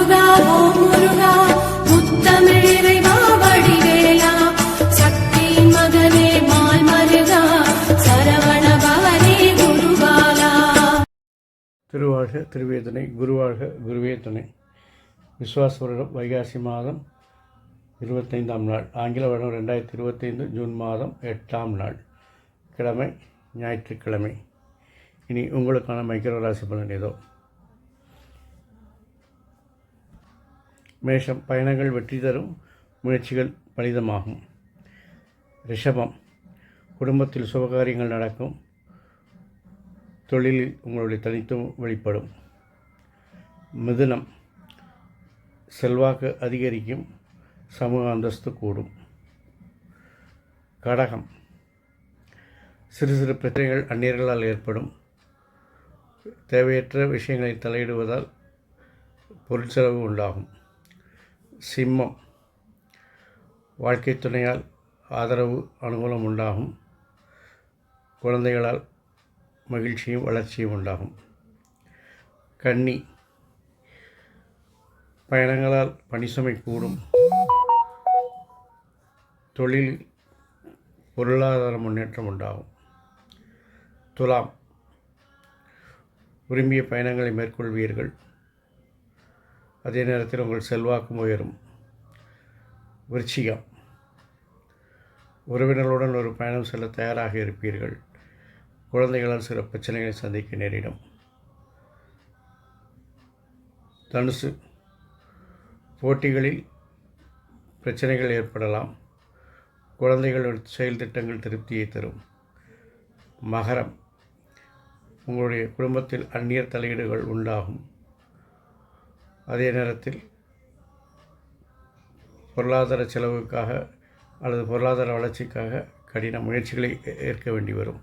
முருகா ஓ முருகா முத்தமிழ் வடிவேலா. சக்தியின் மகனே மால் மருகா சரவண பவனே திருவாழ்க திருவேதனை குருவாழ்க குருவே துணை விஸ்வாச வருடம் வைகாசி மாதம் இருபத்தைந்தாம் நாள். ஆங்கில வருடம் ரெண்டாயிரத்தி இருபத்தைந்து ஜூன் மாதம் எட்டாம் நாள். கிழமை ஞாயிற்றுக்கிழமை. இனி உங்களுக்கான மைக்ரோ ராசி பலன் ஏதோ? மேஷம் பயணங்கள் வெற்றி தரும் முயற்சிகள் பலிதமாகும். ரிஷபம் குடும்பத்தில் சுபகாரியங்கள் நடக்கும். தொழிலில் உங்களுடைய தனித்துவம் வெளிப்படும். மிதுனம் செல்வாக்கு அதிகரிக்கும். சமூக அந்தஸ்து கூடும். கடகம் சிறு சிறு பிரச்சனைகள் அந்நியர்களால் ஏற்படும். தேவையற்ற விஷயங்களை தலையிடுவதால் பொருட்செலவு உண்டாகும். சிம்மம். வாழ்க்கை துணையால் ஆதரவு அனுகூலம் உண்டாகும். குழந்தைகளால் மகிழ்ச்சியும் வளர்ச்சியும் உண்டாகும். கன்னி. பயணங்களால் பணிசுமை கூடும். தொழில் பொருளாதார முன்னேற்றம் உண்டாகும். துலாம். விரும்பிய பயணங்களை மேற்கொள்வீர்கள். அதே நேரத்தில் உங்கள் செல்வாக்கும் உயரும். விருச்சிகம். உறவினர்களுடன் ஒரு பயணம் செல்ல தயாராக இருப்பீர்கள். குழந்தைகளால் சில பிரச்சனைகளை சந்திக்க நேரிடும். தனுசு. போட்டிகளில் பிரச்சனைகள் ஏற்படலாம். குழந்தைகள் செயல் திட்டங்கள் திருப்தியை தரும். மகரம். உங்களுடைய குடும்பத்தில் அந்நியர் தலையீடுகள் உண்டாகும். அதே நேரத்தில் பொருளாதார செலவுக்காக அல்லது பொருளாதார வளர்ச்சிக்காக கடின முயற்சிகளை ஏற்க வேண்டி வரும்.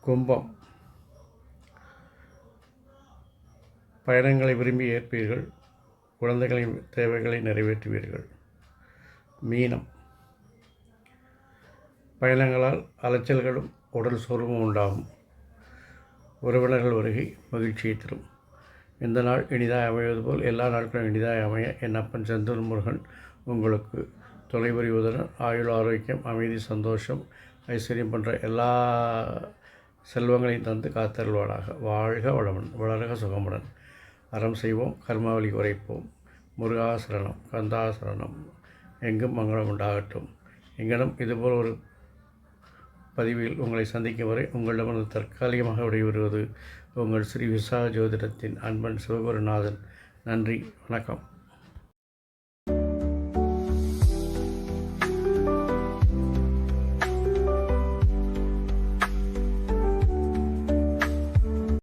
கும்பம். பயணங்களை விரும்பி ஏற்பீர்கள். குழந்தைகளின் தேவைகளை நிறைவேற்றுவீர்கள். மீனம். பயணங்களால் அலைச்சல்களும் உடல் சோர்வும் உண்டாகும். உறவினர்கள் வருகை மகிழ்ச்சியை தரும். இந்த நாள் இனிதாய் அமைவது போல் எல்லா நாட்களும் இனிதாய் அமைய என் அப்பன் செந்தூர் முருகன் உங்களுக்கு தொலைபுரிவதுடன் ஆயுள் ஆரோக்கியம் அமைதி சந்தோஷம் ஐஸ்வர்யம் போன்ற எல்லா செல்வங்களையும் தந்து காத்தருள்வானாக. வாழ்க வளமுடன் வளர்க சுகமுடன். அறம் செய்வோம் கர்மாவளி குறைப்போம் முருகாசரணம் கந்தாசரணம் எங்கும் மங்களம் உண்டாகட்டும். எங்கனம் இதுபோல் ஒரு பதிவில் உங்களை சந்திக்கும் வரை உங்களிடமிருந்து தற்காலிகமாக விடைபெறுவது உங்கள் ஸ்ரீ விசா ஜோதிடத்தின் அன்பன் சிவகுருநாதன். நன்றி வணக்கம்.